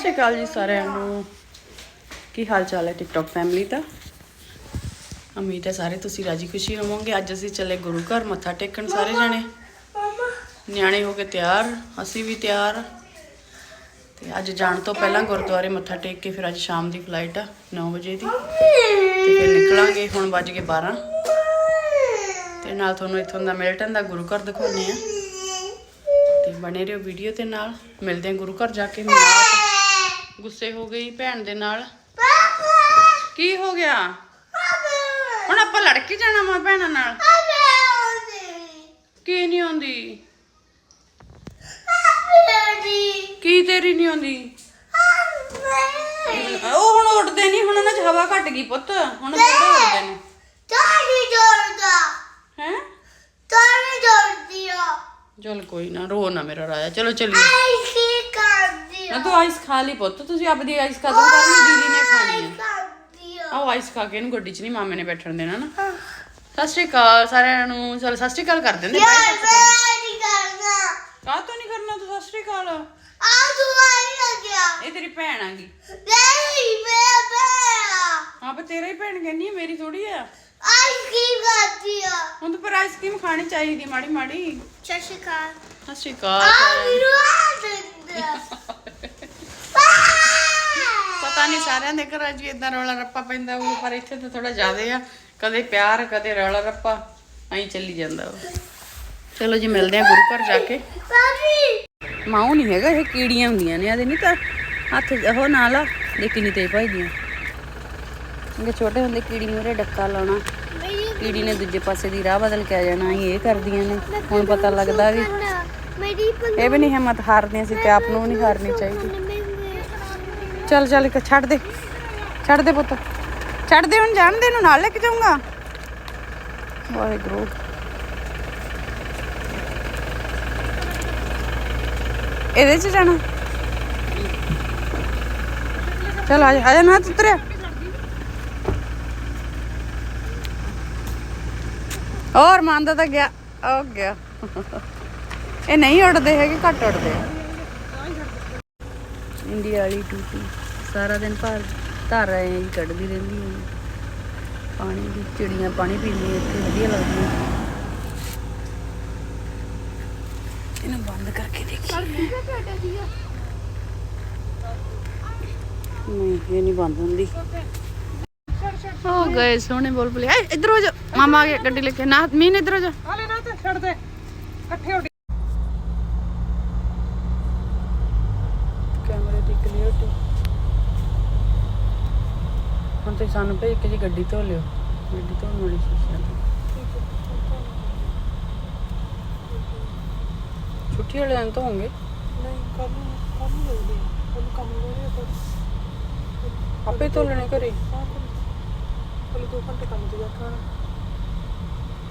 ਸ਼੍ਰੀ ਅਕਾਲ ਜੀ ਸਾਰਿਆਂ ਨੂੰ। ਕੀ ਹਾਲ ਚਾਲ ਹੈ ਟਿਕਟੌਕ ਫੈਮਿਲੀ ਦਾ? ਉਮੀਦ ਹੈ ਸਾਰੇ ਤੁਸੀਂ ਰਾਜੀ ਖੁਸ਼ੀ ਹੋਵੋਗੇ। ਅੱਜ ਅਸੀਂ ਚੱਲੇ ਗੁਰੂ ਘਰ ਮੱਥਾ ਟੇਕਣ ਸਾਰੇ ਜਣੇ। ਨਿਆਣੇ ਹੋ ਕੇ ਤਿਆਰ ਅਸੀਂ ਵੀ ਤਿਆਰ। ਤੇ ਅੱਜ ਜਾਣ ਤੋਂ ਪਹਿਲਾਂ ਗੁਰਦੁਆਰੇ ਮੱਥਾ ਟੇਕ ਕੇ ਫਿਰ ਅੱਜ ਸ਼ਾਮ ਦੀ ਫਲਾਈਟ ਆ 9 ਵਜੇ ਦੀ। ਤੇ ਫਿਰ ਨਿਕਲਾਂਗੇ ਹੁਣ ਵੱਜ ਗਏ 12 ਤੇ ਨਾਲ ਤੁਹਾਨੂੰ ਇੱਥੋਂ ਦਾ ਮਿਲਟਨ ਦਾ ਗੁਰੂ ਘਰ ਦਿਖਾਉਣੇ ਆ ਤੇ ਬਣੇ ਰਹੋ ਵੀਡੀਓ ਤੇ ਨਾਲ। ਮਿਲਦੇ ਹਾਂ ਗੁਰੂ ਘਰ ਜਾ ਕੇ ਮਾਤ ਗੁੱਸੇ ਹੋ ਗਈ ਭੈਣ ਦੇ ਨਾਲ। ਕੀ ਹੋ ਗਿਆ? ਹੁਣ ਆਪਾਂ ਲੜ ਕੇ ਜਾਣਾ ਮਾਂ ਭੈਣਾਂ ਨਾਲ। ਕੀ ਨਹੀਂ ਆਉਂਦੀ? ਕੀ ਤੇਰੀ ਨਹੀਂ ਆਉਂਦੀ? ਉਹ ਹੁਣ ਉੱਡਦੇ ਨਹੀਂ ਹੁਣ ਉਹਨਾਂ 'ਚ ਹਵਾ ਘਟ ਗਈ ਪੁੱਤ। ਹੁਣ ਥੋੜੇ ਉੱਡਦੇ ਨੇ? ਹੈ? ਚਲ ਕੋਈ ਨਾ ਰੋ ਨਾ ਮੇਰਾ ਰਾਜਾ। ਚਲੋ ਚੱਲੀਏ। ਨਾ ਤੂੰ ਆਈਸ ਖਾ ਲਈ ਪੁੱਤ ਤੁਸੀਂ ਆਪਦੀ ਆਈਸ ਖਤਮ ਕਰਨੀ ਦੀਦੀ ਨੇ ਖਾਣੀ ਹੈ ਆਓ ਆਈਸ ਖਾ ਕੇ ਇਹਨੂੰ ਗੱਡੀ 'ਚ ਨਹੀਂ ਮਾਮੇ ਨੇ ਬੈਠਣ ਦੇਣਾ ਨਾ। ਸਤਿ ਸ਼੍ਰੀ ਅਕਾਲ ਸਾਰਿਆਂ ਨੂੰ ਚਲ ਸਤਿ ਸ਼੍ਰੀ ਅਕਾਲ ਕਰ ਦਿੰਦੇ ਕਾਹ ਤੋਂ ਨਹੀਂ ਕਰਨਾ ਤੂੰ ਸਤਿ ਸ਼੍ਰੀ ਅਕਾਲ? ਇਹ ਤੇਰੀ ਭੈਣ ਆਂਗੀ ਹਾਂ ਪਰ ਤੇਰਾ ਹੀ ਭੈਣ ਕਹਿੰਦੀ ਹੈ ਮੇਰੀ ਥੋੜੀ ਆ। ਹੁਣ ਤੂੰ ਪਰ ਆਈਸਕ੍ਰੀਮ ਖਾਣੀ ਚਾਹੀਦੀ ਮਾੜੀ ਮਾੜੀ ਸਤਿ ਸ਼੍ਰੀ ਅਕਾਲ ਪਤਾ ਨਹੀਂ ਸਾਰਿਆਂ ਦੇ ਘਰਾਂ 'ਚ ਇਦਾਂ ਰੌਲਾ ਰੱਪਾ ਪੈਂਦਾ ਉਹ ਪਰ ਇੱਥੇ ਤਾਂ ਥੋੜਾ ਜ਼ਿਆਦੇ ਆ। ਕਦੇ ਪਿਆਰ ਕਦੇ ਰੌਲਾ ਰੱਪਾ ਐਂ ਚੱਲੀ ਜਾਂਦਾ ਵਾ। ਚਲੋ ਜੀ ਮਿਲਦੇ ਆ ਗੁਰੂ ਘਰ ਜਾ ਕੇ। ਮਾਉ ਨਹੀਂ ਹੈਗਾ ਇਹ ਕੀੜੀਆਂ ਹੁੰਦੀਆਂ ਨੇ ਇਹਦੇ ਨਹੀਂ ਤਾਂ ਹੱਥ ਉਹ ਨਾਲ ਆ ਲੇਕਿਨ ਨਹੀਂ ਤੇ ਭਜਦੀਆਂ ਇਹ ਛੋਟੇ ਹੁੰਦੇ ਕੀੜੀ ਮੂਰੇ ਡੱਕਾ ਲਾਉਣਾ। ਕੀੜੀ ਨੇ ਦੂਜੇ ਪਾਸੇ ਦੀ ਰਾਹ ਬਦਲ ਕੇ ਆ ਜਾਣਾ ਇਹ ਕਰਦੀਆਂ ਨੇ ਹੁਣ ਪਤਾ ਲੱਗਦਾ ਵੀ ਮੇਰੀ ਇਹ ਵੀ ਨਹੀਂ ਹਿੰਮਤ ਹਾਰਦੀਆਂ ਸੀ ਤੇ ਆਪ ਨੂੰ ਨਹੀਂ ਹਾਰਨੀ ਚਾਹੀਦੀ। ਚੱਲ ਚੱਲ ਕੇ ਛੱਡ ਦੇ। ਛੱਡ ਦੇ ਪੁੱਤ। ਛੱਡ ਦੇ ਹੁਣ ਜਾਣ ਦੇ ਇਹਨੂੰ ਨਾਲ ਲੈ ਕੇ ਜਾਊਂਗਾ। ਵਾਹਿਗੁਰੂ। ਇਹਦੇ ਚ ਜਾਣਾ? ਚਲ ਆ ਜਾ ਆ ਜਾ ਨਾ ਤੂੰ ਉਤਰਿਆ। ਹੋਰ ਮੰਨਦਾ ਤਾਂ ਗਿਆ ਉਹ ਗਿਆ। ਇਹ ਨਹੀਂ ਉੱਡਦੇ ਹੈਗੇ ਘੱਟ ਉੱਡਦੇ ਆ। ਇੰਡੀਆ ਵਾਲੀ ਟੂਟੀ ਸਾਰਾ ਦਿਨ ਭਰ ਧਰ ਰਹੇ ਹੀ ਕੱਢਦੀ ਰਹਿੰਦੀ ਹੈ ਪਾਣੀ ਦੀ ਚਿੜੀਆਂ ਪਾਣੀ ਪੀਂਦੀਆਂ ਇੱਥੇ ਵਧੀਆ ਲੱਗਦੀਆਂ ਇਹਨੂੰ ਬੰਦ ਕਰਕੇ ਦੇਖੀ ਨਹੀਂ ਇਹ ਨਹੀਂ ਬੰਦ ਹੁੰਦੀ। ਹੋ ਗਏ ਸੋਹਣੇ ਬੋਲ ਬਲੇ ਇਧਰ ਹੋ ਜਾ। ਮਾਮਾ ਆ ਗਿਆ ਗੱਡੀ ਲੈ ਕੇ। ਨਾ ਮੀਨ ਇਧਰ ਹੋ ਜਾ। ਹਾਲੇ ਨਾ ਤੇ ਛੱਡ ਦੇ। ਇਕੱਠੇ ਉੱਡ ਕੈਮਰੇ ਦੀ ਕਲੀਅਰਟੀ ਹੁਣ ਤੁਸੀਂ ਸਾਨੂੰ ਭੇਜ ਕੇ ਜੀ ਗੱਡੀ ਧੋ ਲਿਓ। ਗੱਡੀ ਧੋਣ ਵਾਲੀ ਸ਼ੀਸ਼ਿਆਂ ਤੇ ਛੁੱਟੀ ਵਾਲੇ ਦਿਨ ਧੋਵਾਂਗੇ? ਨਹੀਂ ਕੱਲ ਨੂੰ ਕੱਲ ਨੂੰ ਲੱਗਦੇ ਕੱਲ ਨੂੰ ਕੰਮ ਲੋਰੇ ਆਪਾਂ ਆਪੇ ਧੋ ਲੈਣੇ ਘਰੇ? ਕੱਲ ਦੋ ਘੰਟੇ ਕੰਮ ਤੇ ਜਾ ਕੇ ਆਉਣਾ।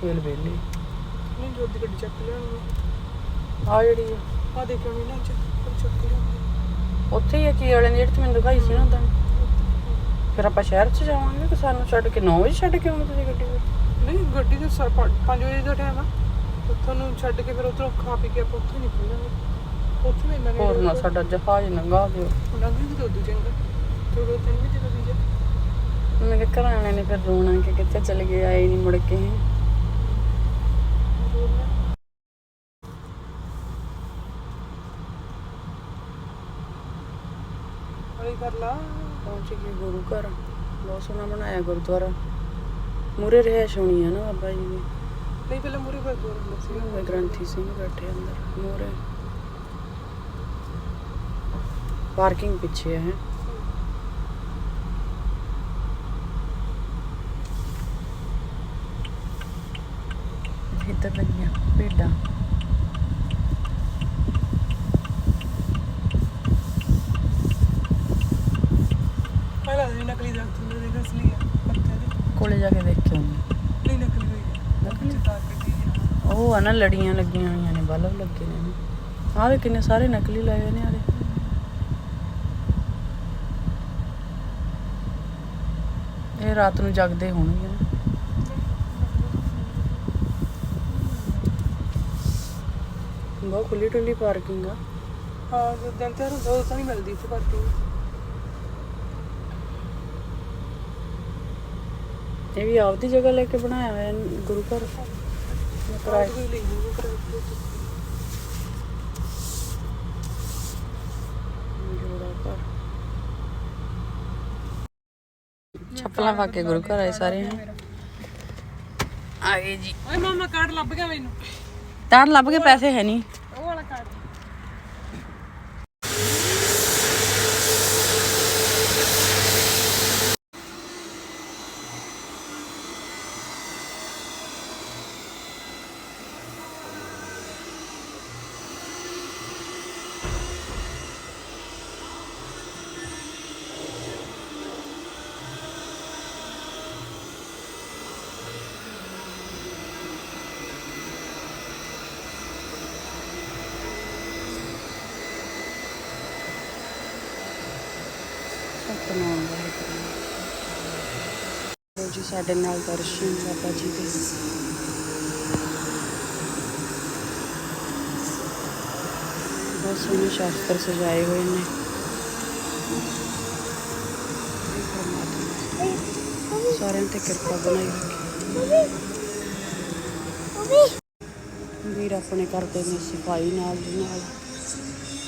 ਫੇਲ ਵੇਲੇ ਨਹੀਂ ਜੋਰ ਦੀ ਗੱਡੀ ਚੱਕ ਲਿਆਉਣੀ ਆ। ਜਿਹੜੀ ਆ, ਦੇਖਿਓ ਨਹੀਂ ਨਾ ਚ ਕੱਲ ਚੱਕ ਲਿਆਉਣੀ ਉੱਥੇ ਹੀ ਆ ਕੀ ਵਾਲੇ ਨੇ ਜਿਹੜੀ ਤੂੰ ਮੈਨੂੰ ਦਿਖਾਈ ਸੀ ਨਾ ਉਦੋਂ ਫਿਰ ਆਪਾਂ ਸ਼ਹਿਰ 'ਚ ਜਾਵਾਂਗੇ ਕਿ ਸਾਨੂੰ ਛੱਡ ਕੇ 9 ਵਜੇ ਛੱਡ ਕੇ ਆਉਂਗੇ ਤੁਸੀਂ ਗੱਡੀ ਫਿਰ ਨਹੀਂ ਗੱਡੀ ਦੇ 5 ਵਜੇ ਦਾ ਟਾਈਮ ਆ। ਉੱਥੋਂ ਨੂੰ ਛੱਡ ਕੇ ਫਿਰ ਉਧਰੋਂ ਖਾ ਪੀ ਕੇ ਆਪਾਂ ਉੱਥੇ ਨਿਕਲ ਜਾਵਾਂਗੇ ਉੱਥੇ ਵੀ ਇੰਨਾ ਹੋਰ ਨਾ ਸਾਡਾ ਜਹਾਜ਼ ਨੰਗਾ ਦਿਓ। ਉਹਨਾਂ ਵੀ ਦੋ ਦੂ ਚੰਗਾ। ਦੋ ਦੋ ਤਿੰਨ ਵੀ ਦੇ ਵੀਜ਼ਾ ਮੇਰੇ ਘਰ ਵਾਲਿਆਂ ਨੇ ਫਿਰ ਰੋਣਾ ਕਿ ਕਿੱਥੇ ਚਲੇ ਗਏ ਆਏ ਨਹੀਂ ਮੁੜ ਕੇ। ਹੌਲੀ ਕਰ ਲਾ। ਪਹੁੰਚ ਗਏ ਗੁਰੂ ਘਰ। ਬਹੁਤ ਸੋਹਣਾ ਬਣਾਇਆ ਗੁਰਦੁਆਰਾ। ਮੂਰੇ ਰਹਿਸ਼ ਹੋਣੀ ਹੈ ਨਾ ਬਾਬਾ ਜੀ ਦੀ ਨਹੀਂ ਪਹਿਲਾਂ ਮੂਰੇ ਕਰ ਦੋ ਰੰਗ ਸੀ। ਉਹ ਗ੍ਰੰਥੀ ਸਿੰਘ ਬੈਠੇ ਅੰਦਰ ਮੂਰੇ ਪਾਰਕਿੰਗ ਪਿੱਛੇ ਹੈ। ਇੱਧਰ ਲੱਗੀਆਂ ਭੇਡਾਂ ਪਹਿਲਾਂ ਨਹੀਂ ਨਕਲੀ ਦਰਖਤ ਹੁੰਦੇ ਦੇਖ ਅਸਲੀ ਆ ਪੱਤੇ ਦੇ ਕੋਲੇ ਜਾ ਕੇ ਦੇਖ ਕੇ ਆਉਂਦੇ ਨਹੀਂ ਨਕਲੀ ਹੋਈ ਆ ਨਕਲੀ ਤਾਰ ਕੱਢੀ ਆ ਉਹ ਆ ਨਾ ਲੜੀਆਂ ਲੱਗੀਆਂ ਹੋਈਆਂ ਨੇ, ਬਲਬ ਲੱਗੇ ਨੇ। ਆਹ ਵੇ ਕਿੰਨੇ ਸਾਰੇ ਨਕਲੀ ਲਾਏ ਹੋਏ ਨੇ ਆਲੇ ਇਹ ਰਾਤ ਨੂੰ ਜਗਦੇ ਹੋਣਗੇ ਨਾ ਬਹੁਤ ਖੁੱਲੀ ਟੁੱਲੀ ਪਾਰਕਿੰਗ ਆ। ਹਾਂ, ਜਦੋਂ ਦਿਨ ਤਿਉਹਾਰ ਹੁੰਦਾ ਨਹੀਂ ਮਿਲਦੀ ਇੱਥੇ ਪਾਰਕਿੰਗ ਇਹ ਵੀ ਆਪਦੀ ਜਗ੍ਹਾ ਲੈ ਕੇ ਬਣਾਇਆ ਹੋਇਆ ਹੈ ਗੁਰੂ ਘਰ। ਕਿਰਾਏ ਪਾ ਕੇ ਗੁਰੂ ਘਰ ਆਏ ਸਾਰੇ। ਆ ਗਏ ਜੀ। ਓਏ ਮਾਮਾ ਕਾਰਡ ਲੱਭ ਗਿਆ ਮੈਨੂੰ। ਤਾਂ ਲੱਭ ਕੇ ਪੈਸੇ ਹੈ ਨਹੀਂ। ਉਹ ਵਾਲਾ ਕਾਰਡ। ਸਤਨਾਮ ਵਾਹਿਗੁਰੂ ਜੀ, ਸਾਡੇ ਨਾਲ ਦਰਸ਼ਨ ਬਾਬਾ ਜੀ ਦੇ। ਬਹੁਤ ਸੋਹਣੇ ਸ਼ਾਸਤਰ ਸਜਾਏ ਹੋਏ ਨੇ। ਸਾਰਿਆਂ ਤੇ ਕਿਰਪਾ ਬਣਾਈ ਰੱਖੇ। ਵੀਰ ਆਪਣੇ ਕਰਦੇ ਨੇ ਸਫ਼ਾਈ ਨਾਲ ਦੀ ਨਾਲ,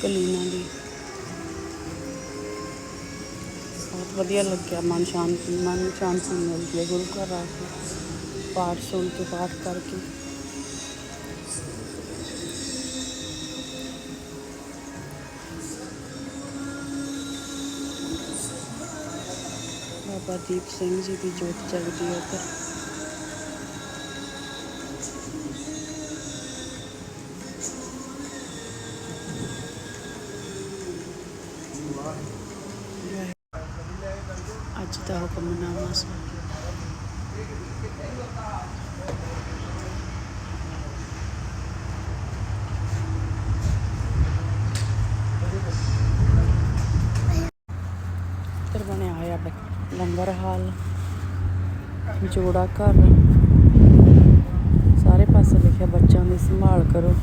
ਕਲੀਨਾਂ ਦੀ। ਬਹੁਤ ਵਧੀਆ ਲੱਗਿਆ ਮਨ ਸ਼ਾਂਤ ਮਨ ਨੂੰ ਸ਼ਾਂਤੀ ਮਿਲਦੀ ਹੈ ਗੁਰੂ ਘਰ ਆ ਕੇ ਪਾਠ ਸੁਣ ਕੇ ਪਾਠ ਕਰਕੇ ਬਾਬਾ ਦੀਪ ਸਿੰਘ ਜੀ ਦੀ ਜੋਤ ਜਗਦੀ ਹੈ ਉੱਧਰ ਦਾ ਹੁਕਮਨਾਮਾ ਸੀ। ਇੱਧਰ ਬਣਿਆ ਹੋਇਆ ਲੰਗਰ ਹਾਲ। ਜੋੜਾ ਘਰ। ਸਾਰੇ ਪਾਸੇ ਲਿਖਿਆ, ਬੱਚਿਆਂ ਦੀ ਸੰਭਾਲ ਕਰੋ।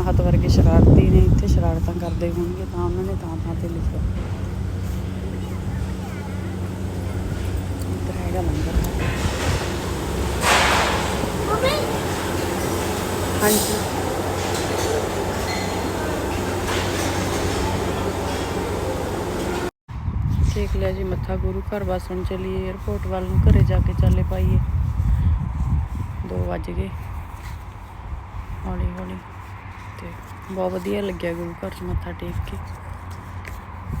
ਬੱਚੇ ਵਰਗੇ ਸ਼ਰਾਰਤੀ ਨੇ, ਇੱਥੇ ਸ਼ਰਾਰਤਾਂ ਕਰਦੇ ਹੋਣਗੇ, ਤਾਂ ਉਹਨਾਂ ਨੇ ਤਾਂ ਥਾਂ ਤੇ ਲਿਖਿਆ। ਇੱਧਰ ਹੈਗਾ ਲੰਗਰ। ਹਾਂਜੀ। ਦੇਖ ਲਿਆ ਜੀ, ਮੱਥਾ ਗੁਰੂ ਘਰ ਬਸ ਹੁਣ ਚੱਲੀਏ 에어ਪੋਰਟ ਵੱਲ ਨੂੰ ਘਰੇ ਜਾ ਕੇ ਚੱਲੇ ਪਾਈਏ। 2 ਵੱਜ ਗਏ। ਹੌਲੀ ਹੌਲੀ ਬਹੁਤ ਵਧੀਆ ਲੱਗਿਆ ਗੁਰੂ ਘਰ 'ਚ ਮੱਥਾ ਟੇਕ ਕੇ।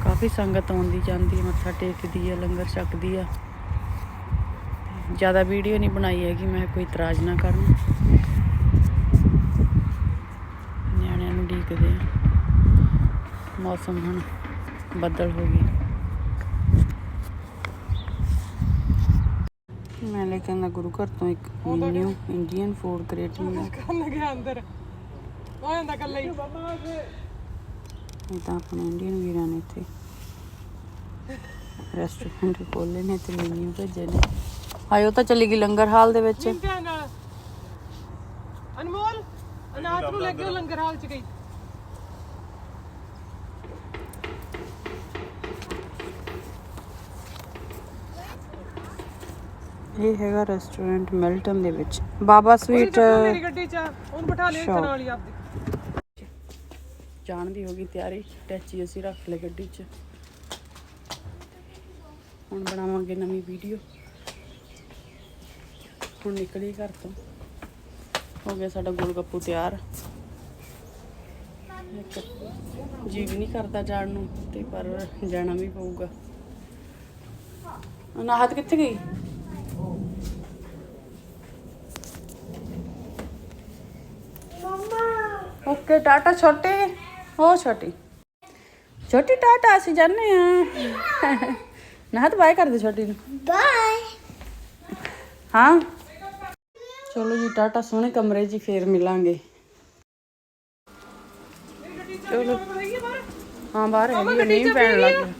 ਕਾਫੀ ਸੰਗਤ ਆਉਂਦੀ ਜਾਂਦੀ ਹੈ ਮੱਥਾ ਟੇਕਦੀ ਹੈ ਲੰਗਰ ਛਕਦੀ ਆ। ਜ਼ਿਆਦਾ ਵੀਡੀਓ ਨਹੀਂ ਬਣਾਈ ਹੈਗੀ ਮੈਂ ਕੋਈ ਇਤਰਾਜ਼ ਨਾ ਕਰਨ। ਨਿਆਣਿਆਂ ਨੂੰ ਢੀਕਦੇ ਆ। ਮੌਸਮ ਹੁਣ ਬੱਦਲ ਹੋ ਗਈ ਮੈਂ ਲੈ ਕੇ ਆਂਦਾ ਗੁਰੂ ਘਰ ਤੋਂ ਇੱਕ ਨਿਊ ਇੰਡੀਅਨ ਫੂਡ ਕ੍ਰੀਏਟਿੰਗ ਦਾ ਕਰਨ ਲੱਗਿਆ ਅੰਦਰ। ਉਹ ਜਾਂਦਾ ਕੱਲਾ ਹੀ। ਇਹ ਤਾਂ ਆਪਣੇ ਇੰਡੀਅਨ ਵੀਰਾਂ ਨੇ ਇੱਥੇ ਰੈਸਟੋਰੈਂਟ ਖੋਲ੍ਹੇ ਨੇ ਤੇ ਮੈਨੂ ਭੇਜੇ ਨੇ। ਆਇਓ ਤਾਂ ਚਲੀ ਗਈ ਲੰਗਰ ਹਾਲ ਦੇ ਵਿੱਚ। ਚਿੰਤਾ ਨਾਲ। ਅਨਮੋਲ ਅਨਾਥ ਨੂੰ ਲੈ ਕੇ ਉਹ ਲੰਗਰ ਹਾਲ ਚ ਗਈ। ਇਹ ਹੈਗਾ ਰੈਸਟੋਰੈਂਟ ਮਿਲਟਨ ਦੇ ਵਿੱਚ। ਬਾਬਾ ਸਵੀਟ ਮੇਰੀ ਗੱਡੀ ਚ। ਆ, ਉਹਨੂੰ ਬਿਠਾ ਲਿਆ ਇੱਥੇ Shop. ਨਾਲ ਹੀ ਆਪਦੀ। ਜਾਣ ਦੀ ਹੋ ਗਈ ਤਿਆਰੀ ਟੈਚੀ ਅਸੀਂ ਰੱਖ ਲਈ ਗੱਡੀ 'ਚ। ਹੁਣ ਬਣਾਵਾਂਗੇ ਨਵੀਂ ਵੀਡੀਓ। ਹੁਣ ਨਿਕਲੀ ਘਰ ਤੋਂ। ਹੋ ਗਿਆ ਸਾਡਾ ਗੋਲਗੱਪੂ ਤਿਆਰ। ਜੀ ਵੀ ਨਹੀਂ ਕਰਦਾ ਜਾਣ ਨੂੰ ਤੇ ਪਰ ਜਾਣਾ ਵੀ ਪਊਗਾ। ਅਨਾਹਤ ਕਿੱਥੇ ਗਈ? ਓਕੇ ਟਾਟਾ ਛੋਟੇ। ਹੋ ਛੋਟੀ। ਛੋਟੀ ਟਾਟਾ ਅਸੀਂ ਜਾਂਦੇ ਆ ਨਾਹਤ ਬਾਏ ਕਰ ਦੇ ਛੋਟੀ ਨੂੰ। ਬਾਏ। ਹਾਂ। ਚਲੋ ਜੀ ਟਾਟਾ ਸੋਹਣੇ ਕਮਰੇ 'ਚ ਹੀ ਫੇਰ ਮਿਲਾਂਗੇ। ਚਲੋ। ਹਾਂ ਬਾਹਰ ਹੈਗੀ ਮੀਂਹ ਪੈਣ ਲੱਗ ਗਿਆ।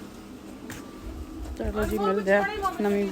ਚਲੋ ਜੀ ਮਿਲਦੇ ਆ ਨਵੀਂ